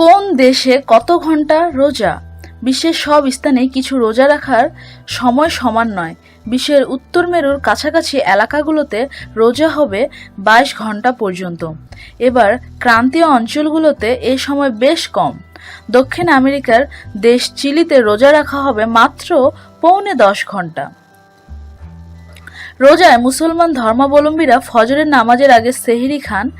কোন দেশে কত ঘণ্টা রোজা? বিশ্বের সব স্থানে কিছু রোজা রাখার সময় সমান নয়। বিশ্বের উত্তর মেরুর কাছাকাছি এলাকাগুলোতে রোজা হবে বাইশ ঘণ্টা পর্যন্ত। এবার ক্রান্তীয় অঞ্চলগুলোতে এই সময় বেশ কম। দক্ষিণ আমেরিকার দেশ চিলিতে রোজা রাখা হবে মাত্র পৌনে দশ ঘণ্টা। রোজায় মুসলমান ধর্মাবলম্বীরা ফজরের নামাজের আগে সেহরি খান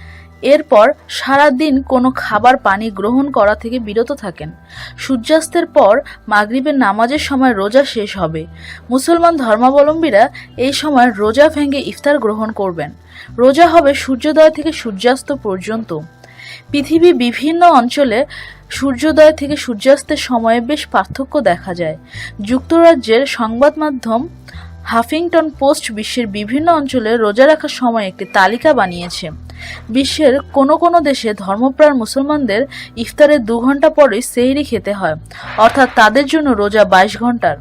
এরপর সারা দিন কোনো খাবার পানি গ্রহণ করা থেকে বিরত থাকেন। সূর্যাস্তের পর মাগরিবের নামাজের সময় রোজা শেষ হবে। মুসলমান ধর্মাবলম্বীরা এই সময় রোজা ভেঙে ইফতার গ্রহণ করবেন। রোজা হবে সূর্যোদয় থেকে সূর্যাস্ত পর্যন্ত। পৃথিবী বিভিন্ন অঞ্চলে সূর্যোদয় থেকে সূর্যাস্তের সময়ে বেশ পার্থক্য দেখা যায়। যুক্তরাজ্যের সংবাদ মাধ্যম হাফিংটন পোস্ট বিশ্বের বিভিন্ন অঞ্চলে রোজা রাখার সময় একটি তালিকা বানিয়েছে। বিশ্বের কোনো কোনো দেশে ধর্মপ্রাণ মুসলমানদের ইফতারের দু ঘণ্টা পরেই সেহরি খেতে হয়, অর্থাৎ তাদের জন্য রোজা বাইশ ঘণ্টার।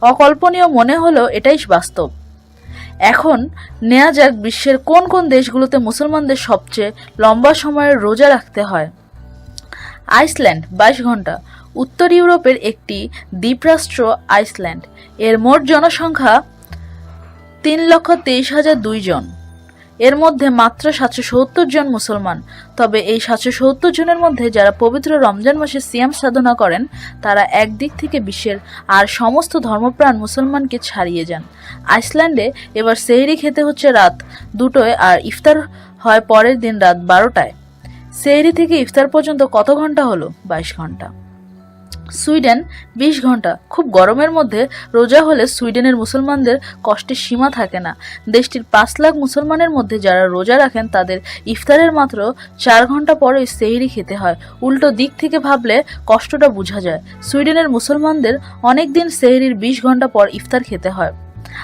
অকল্পনীয় মনে হলেও এটাই বাস্তব। এখন নেওয়া যাক বিশ্বের কোন কোন দেশগুলোতে মুসলমানদের সবচেয়ে লম্বা সময়ের রোজা রাখতে হয়। আইসল্যান্ড, বাইশ ঘণ্টা। উত্তর ইউরোপের একটি দ্বীপরাষ্ট্র, আইসল্যান্ড। এর মোট জনসংখ্যা তিন লক্ষ তেইশ হাজার দুই জন। এর মধ্যে মাত্র সাতশো সত্তর জন মুসলমান। তবে এই সাতশো সত্তর জনের মধ্যে যারা পবিত্র রমজান মাসে সিয়াম সাধনা করেন, তারা একদিক থেকে বিশ্বের আর সমস্ত ধর্মপ্রাণ মুসলমানকে ছাড়িয়ে যান। আইসল্যান্ডে এবার সেহরি খেতে হচ্ছে রাত দুটোয় আর ইফতার হয় পরের দিন রাত বারোটায়। সেহরি থেকে ইফতার পর্যন্ত কত ঘণ্টা হলো? বাইশ ঘণ্টা। সুইডেন বিশ ঘণ্টা। খুব গরমের মধ্যে রোজা হলে সুইডেনের মুসলমানদের কষ্টের সীমা থাকে না। দেশটির পাঁচ লাখ মুসলমানের মধ্যে যারা রোজা রাখেন, তাদের ইফতারের মাত্র চার ঘণ্টা পরে সেহরি খেতে হয়। উল্টো দিক থেকে ভাবলে কষ্টটা বোঝা যায়। সুইডেনের মুসলমানদের অনেক দিন সেহরির বিশ ঘণ্টা পর ইফতার খেতে হয়।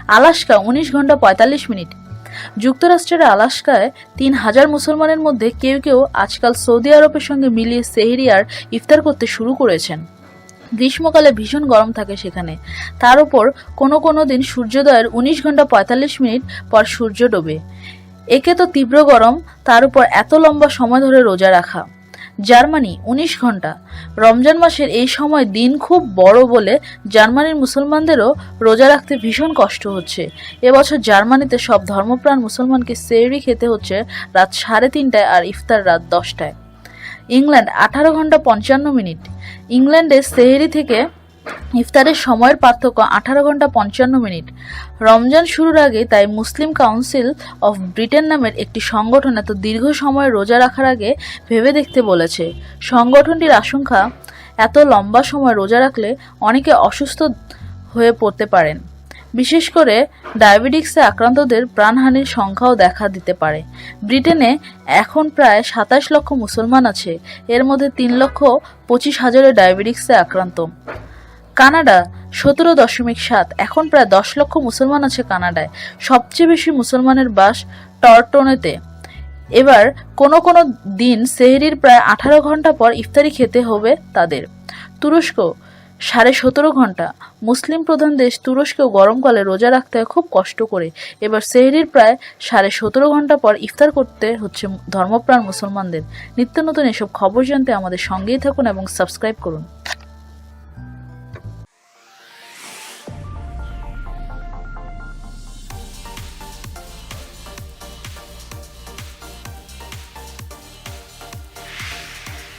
আলাস্কা উনিশ ঘণ্টা পঁয়তাল্লিশ মিনিট। যুক্তরাষ্ট্রের আলাস্কায় তিন হাজার মুসলমানের মধ্যে কেউ কেউ আজকাল সৌদি আরবের সঙ্গে মিলিয়ে সেহরি আর ইফতার করতে শুরু করেছেন। গ্রীষ্মকালে ভীষণ গরম থাকে সেখানে। তার উপর কোনো কোনো দিন সূর্যোদয়ের উনিশ ঘণ্টা পঁয়তাল্লিশ মিনিট পর সূর্য ডোবে। একে তো তীব্র গরম, তার উপর এত লম্বা সময় ধরে রোজা রাখা। জার্মানি, উনিশ ঘণ্টা রমজান মাসের এই সময় দিন খুব বড় বলে জার্মানির মুসলমানদেরও রোজা রাখতে ভীষণ কষ্ট হচ্ছে। এবছর জার্মানিতে সব ধর্মপ্রাণ মুসলমানকে সেরি খেতে হচ্ছে রাত সাড়ে তিনটায় আর ইফতার রাত দশটায়। ইংল্যান্ড, আঠারো ঘণ্টা পঞ্চান্ন মিনিট। ইংল্যান্ডে সেহেরি থেকে ইফতারের সময়ের পার্থক্য আঠারো ঘণ্টা পঞ্চান্ন মিনিট। রমজান শুরুর আগে তাই মুসলিম কাউন্সিল অফ ব্রিটেন নামের একটি সংগঠন এত দীর্ঘ সময় রোজা রাখার আগে ভেবে দেখতে বলেছে। সংগঠনটির আশঙ্কা, এত লম্বা সময় রোজা রাখলে অনেকে অসুস্থ হয়ে পড়তে পারেন। বিশেষ করে ডায়াবেটিক্সে আক্রান্তদের প্রাণহানির সংখ্যাও দেখা দিতে পারে। ব্রিটেনে এখন প্রায় সাতাশ লক্ষ মুসলমান আছে, এর মধ্যে তিন লক্ষ পঁচিশ হাজারের ডায়াবেটিক্সে আক্রান্ত। কানাডা, সতেরো দশমিক সাত, এখন প্রায় দশ লক্ষ মুসলমান আছে কানাডায়। সবচেয়ে বেশি মুসলমানের বাস টরটনেতে। এবার কোনো কোনো দিন সেহরির প্রায় আঠারো ঘণ্টা পর ইফতারি খেতে হবে তাদের। তুরস্ক সাড়ে সতেরো ঘণ্টা। মুসলিম প্রধান দেশ তুরস্কেও গরমকালে রোজা রাখতে হয় খুব কষ্ট করে। এবার সেহরির প্রায় সাড়ে সতেরো ঘণ্টা পর ইফতার করতে হচ্ছে ধর্মপ্রাণ মুসলমানদের। নিত্য নতুন এসব খবর জানতে আমাদের সঙ্গেই থাকুন এবং সাবস্ক্রাইব করুন।